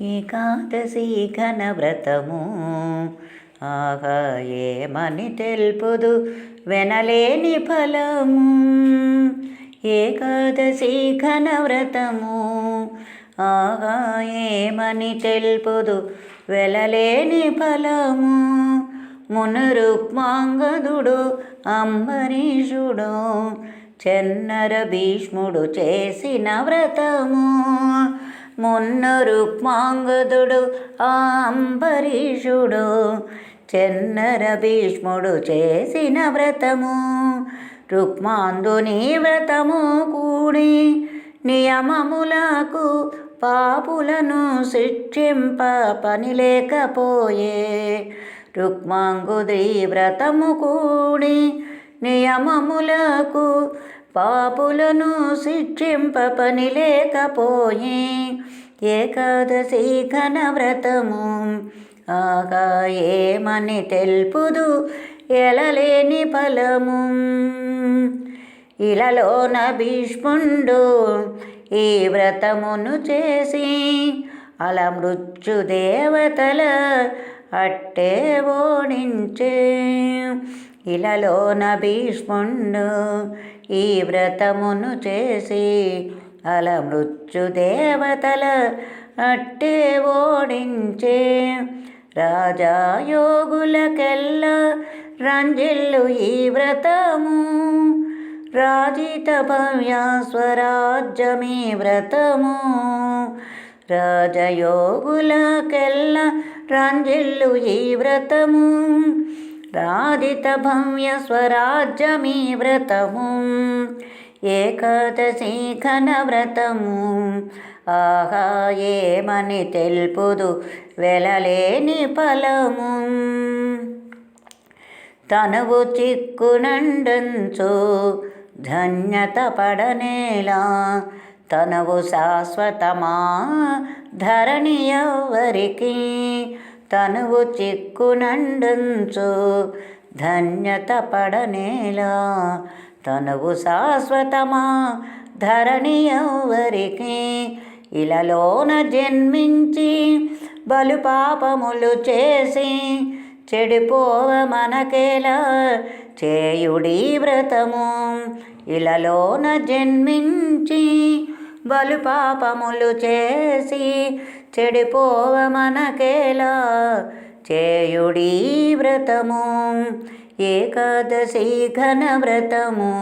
ఏకాదశి ఘన వ్రతము. ఆహా ఏమని తెలుపుదు? వెనలేని ఫలము. ఏకాదశి ఘన వ్రతము. ఆహా ఏమని తెలుపుదు? వెలలేని ఫలము. మునురుక్మాంగదుడు అంబరీషుడు చెన్నర భీష్ముడు చేసిన వ్రతము. మున్న రుక్మాంగదుడు అంబరీషుడు. చెన్నర భీష్ముడు చేసిన వ్రతము రుక్మాందుని వ్రతము కూడి నియమములకు పాపులను శిక్షింప పని లేకపోయే రుక్మాంగుది వ్రతము కూడి నియమములకు పాపులను శిక్షింప పని లేకపోయే ఏకాదశి ఘనవ్రతము. ఆగా ఏమని తెలుపుదు ఎలలేని ఫలము. ఇలలోన భీష్ముండు ఈ వ్రతమును చేసి అలా మృత్యుదేవతల అట్టే ఓడించే ఇలలోన భీష్ముండు ఈ వ్రతమును చేసి అల మృత్యుదేవతల అట్టే ఓడించే రాజాయోగులకెల్ల రంజిల్లు ఈ వ్రతము రాజిత భవ్య వ్రతము రాజయోగులకెల్ల రంజిల్లు ఈ వ్రతము రాజిత భవ్య స్వరాజ్యమీ వ్రతము ఏకాదశి ఘన వ్రతము ఆహా ఏమని తెలుపుదు? వెలలేని ఫలము. తనవు చిక్కునండంచు ధన్యత పడనేలా. తనవు శాశ్వతమా? ధరణి ఎవరికి? తనువు చిక్కునండంచు ధన్యత పడనేలా. తనువు శాశ్వతమా? ధరణి ఎవరికి? ఇలలోన జన్మించి బలు పాపములు చేసి చెడిపోవ మనకేలా చేయుడి వ్రతము. ఇలలోన జన్మించి బలు పాపములు చేసి చెడిపోవ మనకేలా చేయుడి వ్రతము. ఏకాదశి ఘనవ్రతము.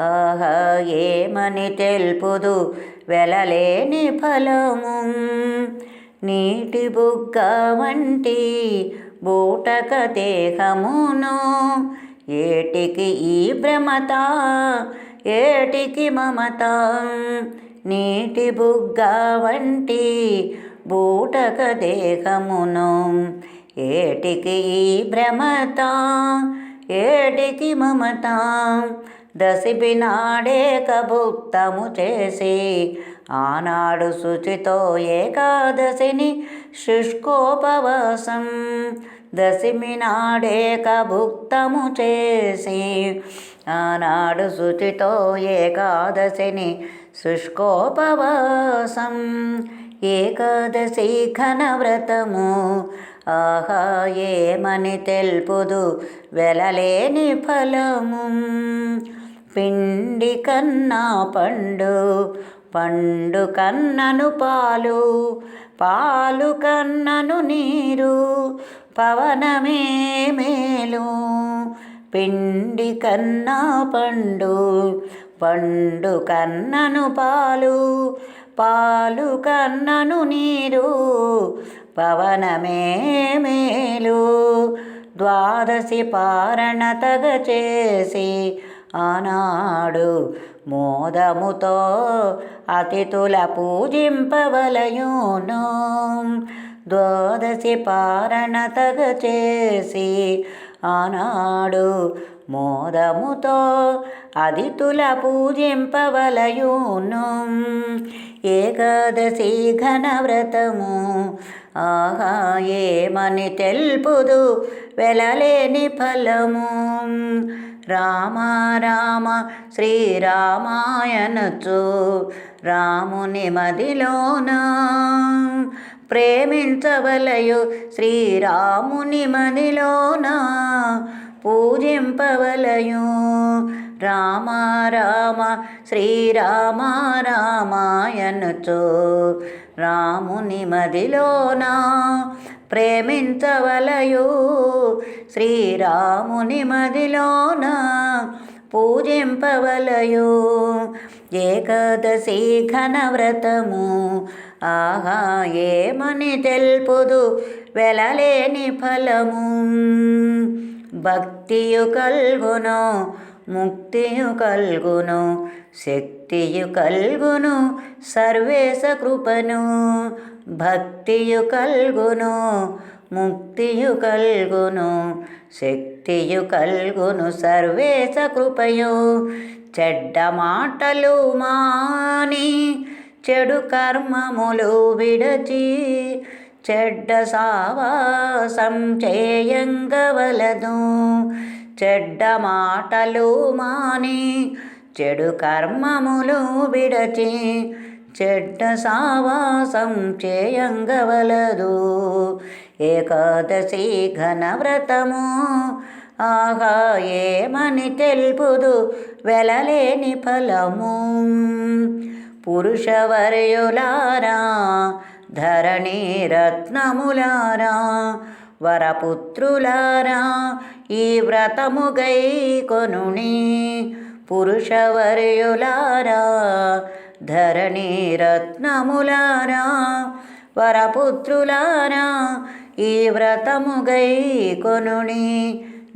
ఆహా ఏమని తెల్పుదు? వెలలేని ఫలము. నీటి బుగ్గ వంటి బూటక దేహమును ఏటికి ఈ భ్రమత? ఏటికి మమత? నీటి బుగ్గ వంటి బూటక దేహమును ఏటికి ఈ భ్రమత? ఏటికి మమత? దశిపి నాడే కభుక్తము చేసి ఆనాడు శుచితో ఏకాదశిని శుష్కోపవాసం. దశమి నాడే కభుక్తము చేసి ఆనాడు శుచితో ఏకాదశిని శుష్కోపవాసం. ఏకాదశి ఘన వ్రతము ఆహా ఏమని తెల్పుదు? వెలలేని ఫలము. పిండి కన్నా పండు పండు కన్నను పాలు పాలు కన్నను నీరు పవనమే మేలు. పిండి కన్నా పండు పండు కన్నను పాలు పాలు కన్నను నీరు పవనమే మేలు. ద్వాదశి పారణ తగ చేసి ఆనాడు మోదముతో అతిథుల పూజింపవలయును. ద్వాదశి పారణ తగ చేసి ఆనాడు మోదముతో అదితుల పూజింపవలయూను. ఏకాదశి ఘన వ్రతము ఆహా ఏమని తెల్పుదు వెలలేని ఫలము. రామ రామ శ్రీరామాయణచు రాముని మదిలోన ప్రేమించవలయు శ్రీరాముని మదిలోన. పూజింపవలయు రామ రామ శ్రీరామ రామాయణచో. రాముని మదిలోన ప్రేమించవలయు. శ్రీరాముని మదిలోన పూజింపవలయు. ఏకాదశి ఘనవ్రతము. ఆహా ఏమని తెల్పుదు? వెలలేని ఫలము. భక్తియు కల్గును ముక్తియు కల్గును శక్తియు కల్గును సర్వేశ కృపను. భక్తియు కల్గును ముక్తియు కల్గును శక్తియు కల్గును సర్వేశ కృపయు. చెడ్డ మాటలు మాని చెడు కర్మములు విడచి చెడ్డ సావాసం చేయంగవలదు. చెడ్డ మాటలు మాని చెడు కర్మములు విడచి చెడ్డ సావాసం చేయంగవలదు. ఏకాదశి ఘనవ్రతము ఆహా ఏమని తెలుపుదు వెలలేని ఫలము. పురుషవర్యులారా ధరణి రత్నములారా వరపుత్రులారా ఈ వ్రతముగై కొనుని పురుషవర్యులారా ధరణి రత్నములారా వరపుత్రులారా ఈ వ్రతముగై కొనుని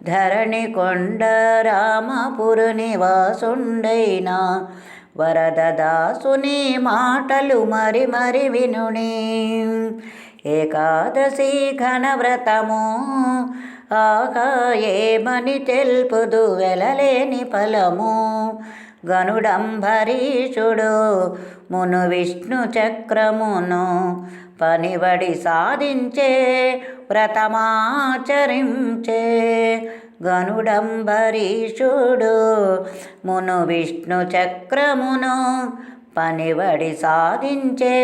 ధరణి కొండ రామపురు నివాసుండైనా వరదదాసుని మాటలు మరి మరి వినుని. ఏకాదశి ఘనవ్రతము ఆకా ఏమని తెలుపుదు వెలలేని ఫలము. గనుడంబరీషుడు మును విష్ణు చక్రమును పనివడి సాధించే వ్రతమాచరించే. గనుడంబరీషుడు. మును విష్ణు చక్రమును పనివడి సాధించే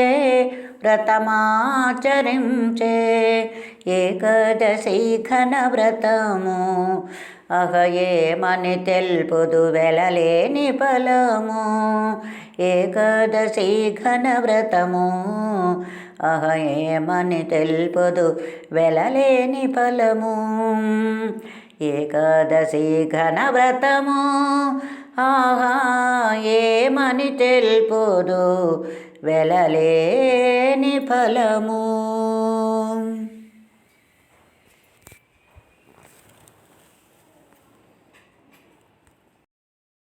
వ్రతమాచరించే ఏకదశి ఘన వ్రతము అహయేమని తెల్పుదు వెలలేని ఫలము? ఏకాదశి ఘన వ్రతము అహయేమని తెల్పుదు వెలలేని ఫలము? ఏకాదశి ఘన వ్రతము. ఆహా ఏమని తెలుపుదు? వెలలేని ఫలము.